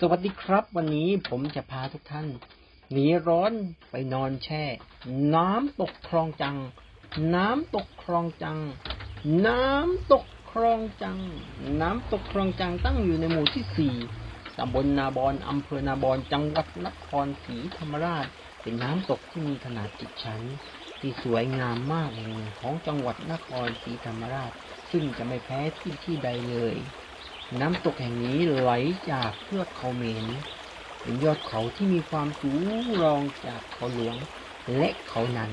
สวัสดีครับ วันนี้ผมจะพาทุกท่านหนีร้อนไปนอนแช่ น้ำตกคลองจัง น้ำตกคลองจัง น้ำตกคลองจัง น้ำตกคลองจังตั้งอยู่ในหมู่ที่สี่ตำบลนาบอนอำเภอนาบอนจังหวัดนครศรีธรรมราช เป็นน้ำตกที่มีขนาดจิตชั้น ที่สวยงามมากแห่งหนึ่งของจังหวัดนครศรีธรรมราช ซึ่งจะไม่แพ้ที่ที่ใดเลย น้ำตกแห่งนี้ไหลจากเทือกเขาเหมนเป็นยอดเขาที่มีความสูงรองจากเขาหลวงและเขานัน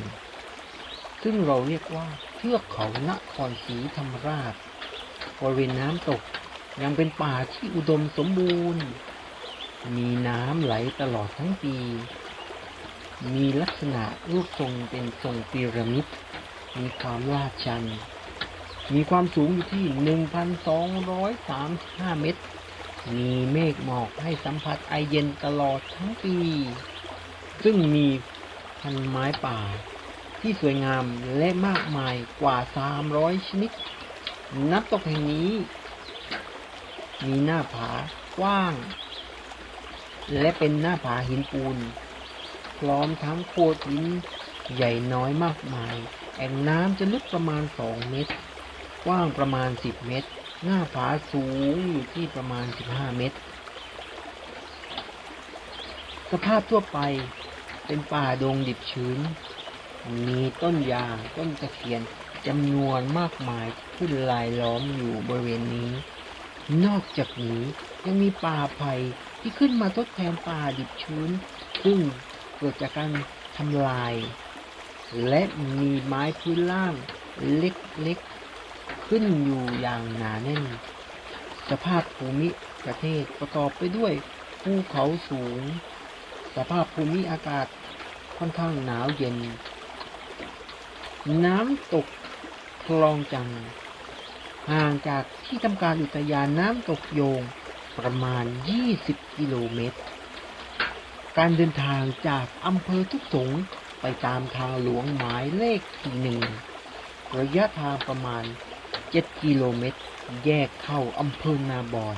ซึ่งเราเรียกว่าเทือกเขานครศรีธรรมราชบริเวณน้ำตกยังเป็นป่าที่อุดมสมบูรณ์ มีน้ำไหลตลอดทั้งปี มีลักษณะรูปทรงเป็นทรงพีระมิด มีความลาดชัน มีความสูงอยู่ที่ 1,235 เมตร มีเมฆหมอกให้สัมผัสไอเย็นตลอดทั้งปี ซึ่งมีพันไม้ป่า ที่สวยงามและมากมายกว่า 300 ชนิดน้ำตกแห่งนี้ มีหน้าผากว้าง และเป็นหน้าผาหินปูน พร้อมทั้งโขดหินใหญ่น้อยมากมาย แอ่งน้ำจะลึกประมาณ 2 เมตร กว้างประมาณ 10 เมตร หน้าผาสูงอยู่ที่ประมาณ 15 เมตร สภาพทั่วไปเป็นป่าดงดิบชื้น มีต้นยางต้นตะเคียนจำนวนมากมายขึ้นลายล้อมอยู่บริเวณนี้ นอกจากนี้ยังมีป่าไผ่ที่ขึ้นมาทดแทนป่าดิบชื้น ซึ่งเกิดจากการทำลาย และมีไม้พื้นล่างเล็กๆ ขึ้นอยู่อย่างหนาแน่น สภาพภูมิประเทศประกอบไปด้วยภูเขาสูง สภาพภูมิอากาศค่อนข้างหนาวเย็น น้ำตกคลองจัง ห่างจากที่ทำการอุทยานน้ำตกโยงประมาณ 20 กิโลเมตร การเดินทางจากอำเภอทุกสงไปตามทางหลวงหมายเลขที่หนึ่งระยะทางประมาณ 7 กิโลเมตร แยกเข้าอำเภอนาบอน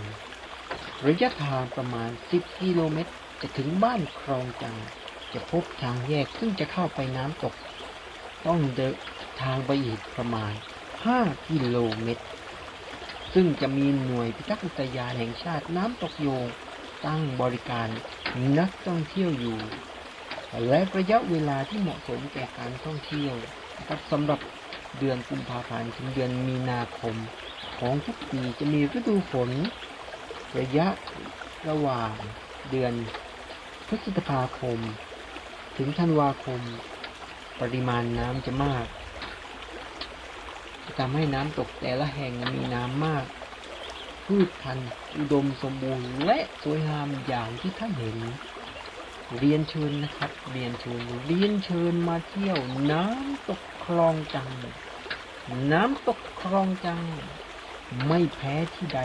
ระยะทางประมาณ 10 กิโลเมตร จะถึงบ้านคลองจัง จะพบทางแยกซึ่งจะเข้าไปน้ำตก ต้องเดินทางไปอีกประมาณ 5 กิโลเมตร ซึ่งจะมีหน่วยพิทักษ์อุทยานแห่งชาติน้ำตกโยง ตั้งบริการนักท่องเที่ยวอยู่ และระยะเวลาที่เหมาะสมแก่การท่องเที่ยวครับสำหรับ เดือนกุมภาพันธ์ถึงเดือนมีนาคม ของทุกปีจะมีฤดูฝน ระยะระหว่างเดือนพฤษภาคม ถึงธันวาคม ปริมาณน้ำจะมากจะทำให้น้ำตกแต่ละแห่งมีน้ำมาก พืชพันธุ์อุดมสมบูรณ์และสวยงามอย่างที่ท่านเห็น เรียนเชิญนะครับ เรียนเชิญ เรียนเชิญมาเที่ยวน้ำ ตกคลองจัง น้ำตกคลองจัง ไม่แพ้ที่ใด